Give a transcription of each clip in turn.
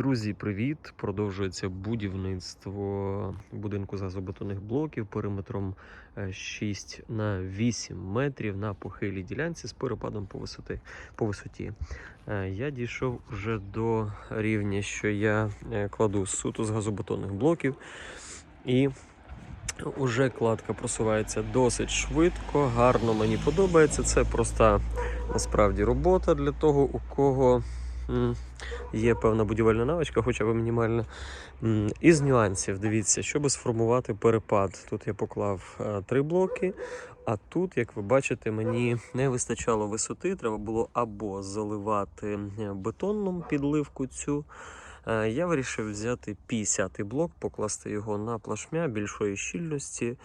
Друзі, привіт! Продовжується будівництво будинку з газобетонних блоків периметром е, 6 на 8 метрів на похилій ділянці з перепадом по висоти. По висоті. Е, Я дійшов вже до рівня, що я е, кладу суто з газобетонних блоків і Уже кладка просувається досить швидко, гарно мені подобається. Це проста насправді робота для того, у кого є певна будівельна навичка, хоча б мінімальна. Із нюансів, дивіться, щоб сформувати перепад. Тут я поклав е, три блоки, а тут, як ви бачите, мені не вистачало висоти. Треба було або заливати е, бетонном підливку цю. Е, Я вирішив взяти 50-й блок, покласти його на плашмя більшої щільності.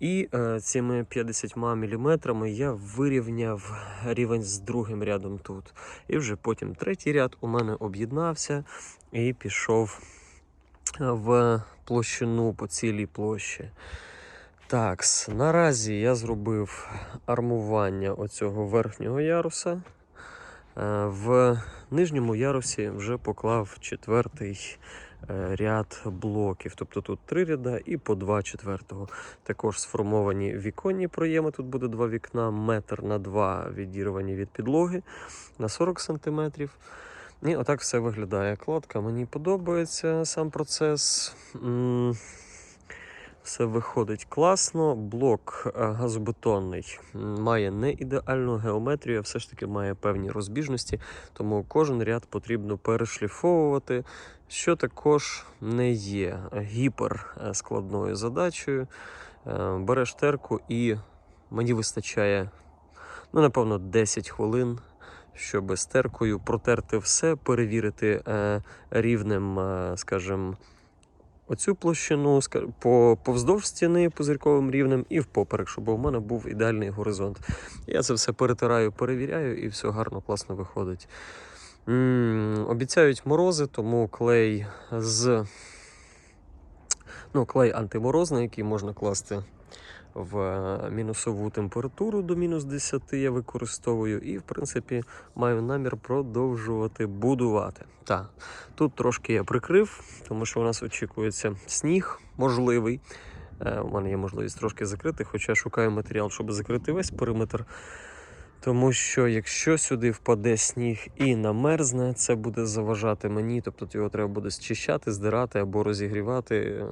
І е, цими 50 мм я вирівняв рівень з другим рядом тут. І вже потім третій ряд у мене об'єднався і пішов е, в площину по цілій площі. Так, наразі я зробив армування оцього верхнього яруса. Е, В нижньому ярусі вже поклав четвертий е, ряд блоків. Тобто тут три ряда і по два четвертого. Також сформовані віконні проєми. Тут буде два вікна, метр на два відірвані від підлоги на 40 см. І отак все виглядає. Кладка мені подобається сам процес. Все виходить класно. Блок е, газобетонний має не ідеальну геометрію, а все ж таки має певні розбіжності, тому кожен ряд потрібно перешліфовувати, що також не є гіперскладною задачею. Е, Береш терку і мені вистачає, ну, напевно, 10 хвилин. Щоб з теркою протерти все, перевірити е, рівнем, е, скажімо, оцю площину по повздовж стіни позирковим рівнем і впоперек, щоб у мене був ідеальний горизонт. Я це все перетираю, перевіряю, і все гарно, класно виходить. м обіцяють морози, тому клей з ну, клей антиморозний, який можна класти в е, мінусову температуру до мінус 10 я використовую, і, в принципі, маю намір продовжувати будувати. Так, тут трошки я прикрив, тому що у нас очікується сніг можливий. Е, У мене є можливість трошки закрити, хоча шукаю матеріал, щоб закрити весь периметр. Тому що якщо сюди впаде сніг і намерзне, це буде заважати мені, тобто його треба буде зчищати, здирати або розігрівати, е,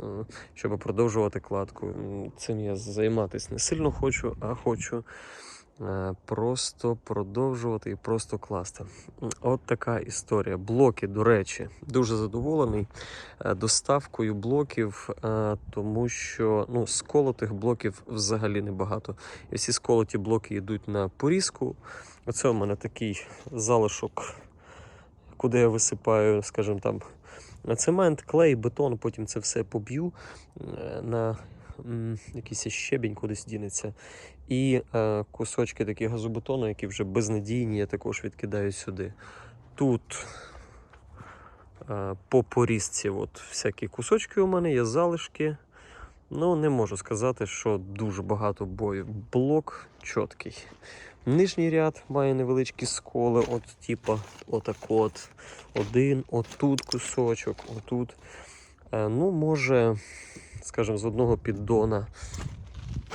щоб продовжувати кладку. Цим я займатися не сильно хочу, а хочу просто продовжувати і просто класти. От така історія. Блоки, до речі, дуже задоволений е, доставкою блоків, е, тому що ну, сколотих блоків взагалі небагато. І всі сколоті блоки йдуть на порізку. Оце у мене такий залишок, куди я висипаю, скажімо там, цемент, клей, бетон, потім це все поб'ю е, на якийсь щебінь кудись дінеться. І е, кусочки такі газобетону, які вже безнадійні, я також відкидаю сюди. Тут е, по порізці от всякі кусочки у мене є залишки. Ну, не можу сказати, що дуже багато бою. Блок чіткий. Нижній ряд має невеличкі сколи, от типа отак от. Один, отут кусочок, отут. Е, ну, може, скажімо, з одного піддона.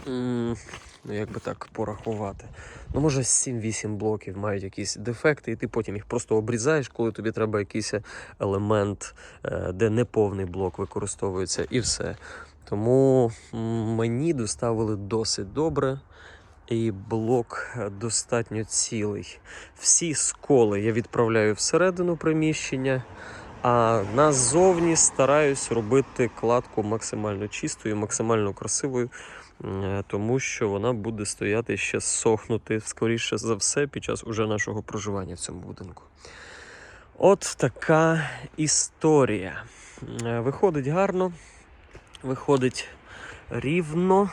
Ну, як би так порахувати. Ну, може, 7-8 блоків мають якісь дефекти, і ти потім їх просто обрізаєш, коли тобі треба якийсь елемент, е, де неповний блок використовується, і все. Тому мені доставили досить добре. І блок достатньо цілий. Всі сколи я відправляю всередину приміщення, а назовні стараюсь робити кладку максимально чистою, максимально красивою, е, тому що вона буде стояти ще сохнути, скоріше за все, під час уже нашого проживання в цьому будинку. От така історія. Е, Виходить гарно, виходить рівно.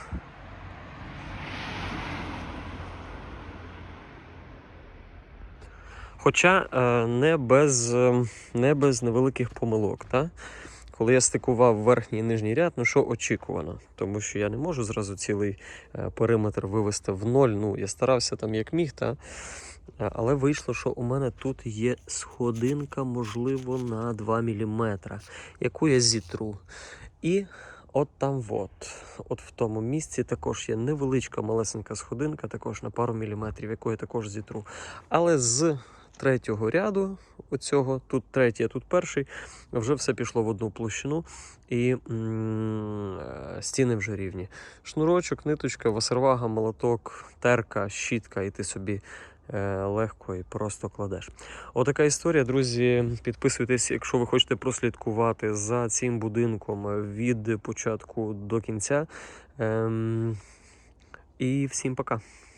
Хоча е, не без, е, не без невеликих помилок. Та? Коли я стикував верхній і нижній ряд, ну що очікувано, тому що я не можу зразу цілий е, периметр вивести в ноль. Ну, я старався там як міг, та? Але вийшло, що у мене тут є сходинка, можливо, на 2 мм, яку я зітру. І от там от, от в тому місці також є невеличка малесенька сходинка, також на пару міліметрів, яку я також зітру. Але з третього ряду, оцього, тут третій, а тут перший, вже все пішло в одну площину, і м, е, стіни вже рівні. Шнурочок, ниточка, васервага, молоток, терка, щітка, і ти собі е, легко і просто кладеш. Отака історія, друзі. Підписуйтесь, якщо ви хочете прослідкувати за цим будинком від початку до кінця. Ем, і всім пока.